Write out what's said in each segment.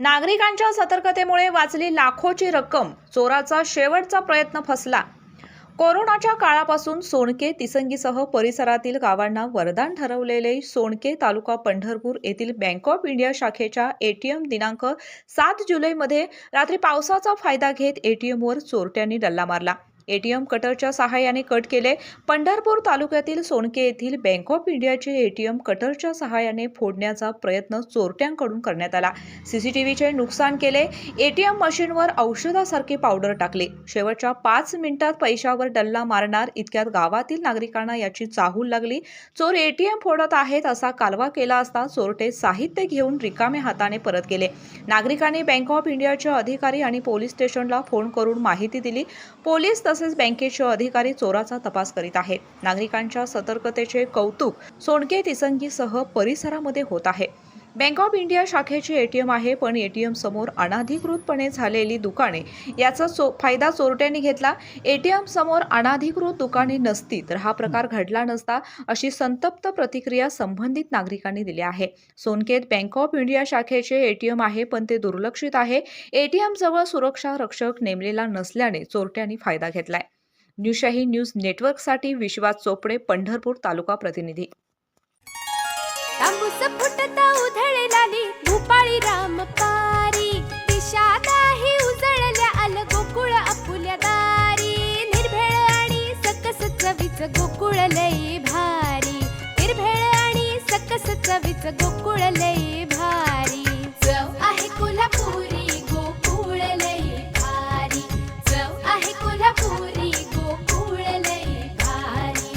नागरिकांच्या सतर्कतेमुळे वाचली लाखोची रक्कम चोराचा शेवटचा प्रयत्न फसला. कोरोनाच्या काळापासून सोनके तिसंगीसह परिसरातील गावांना वरदान ठरवलेले सोनके तालुका पंढरपूर येथील बँक ऑफ इंडिया शाखेच्या एटीएम दिनांक सात जुलैमध्ये रात्री पावसाचा फायदा घेत एटीएमवर चोरट्यांनी डल्ला मारला. एटीएम कटरच्या सहाय्याने कट केले. पंढरपूर तालुक्यातील सोनके येथील बँक ऑफ इंडियाचे एटीएम कटरच्या सहाय्याने फोडण्याचा प्रयत्न चोरट्यांकडून करण्यात आला. सीसीटीव्हीचे नुकसान केले. एटीएम मशीनवर औषधासारखे पावडर टाकले. शेवटच्या पाच मिनिटात पैशावर डल्ला मारणार इतक्यात गावातील नागरिकांना याची चाहूल लागली. चोर एटीएम फोडत आहेत असा कालवा केला असता चोरटे साहित्य घेऊन रिकामे हाताने परत गेले. नागरिकांनी बँक ऑफ इंडियाच्या अधिकारी आणि पोलीस स्टेशनला फोन करून माहिती दिली. पोलीस तसेच बँकेचे अधिकारी चोराचा तपास करीत आहेत. नागरिकांच्या सतर्कतेचे कौतुक सोनके तिसंगीसह परिसरामध्ये होत आहे. बँक ऑफ इंडिया शाखेचे एटीएम आहे पण एटीएम समोर अनाधिकृतपणे झालेली दुकाने. याचा चो फायदा चोरट्यांनी घेतला. एटीएम समोर अनाधिकृत दुकाने नसती तर हा प्रकार घडला नसता अशी संतप्त प्रतिक्रिया संबंधित नागरिकांनी दिली आहे. सोनकेत बँक ऑफ इंडिया शाखेचे एटीएम आहे पण ते दुर्लक्षित आहे. एटीएम जवळ सुरक्षा रक्षक नेमलेला नसल्याने चोरट्यांनी फायदा घेतलाय. न्यूशाही न्यूज नेटवर्कसाठी विश्वास चोपडे पंढरपूर तालुका प्रतिनिधी. तांबूस फुटता उधळलाली भूपाळी राम पारी दिशादाही उजळल्या आल गोकुळ आपुल्या दारी. निर्भेळ आणि सकस चवीच गोकुळ लई भारी. निर्भेळ आणि सकस चवीच गोकुळ लई भारी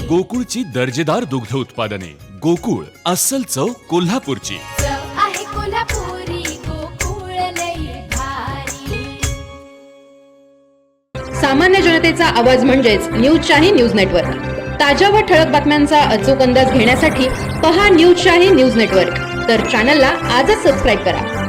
गोकुळची दर्जेदार दुग्ध उत्पादने. गोकुळ अस्सल चव कोल्हापूरची. चव आहे कोल्हापुरी गोकुळ लई भारी. सामान्य जनतेचा आवाज म्हणजेच न्यूज शाही न्यूज नेटवर्क ताज्या व ठळक बातम्यांचा अचूक अंदाज घेण्यासाठी पहा न्यूज शाही न्यूज नेटवर्क तर चॅनलला आजच सबस्क्राईब करा.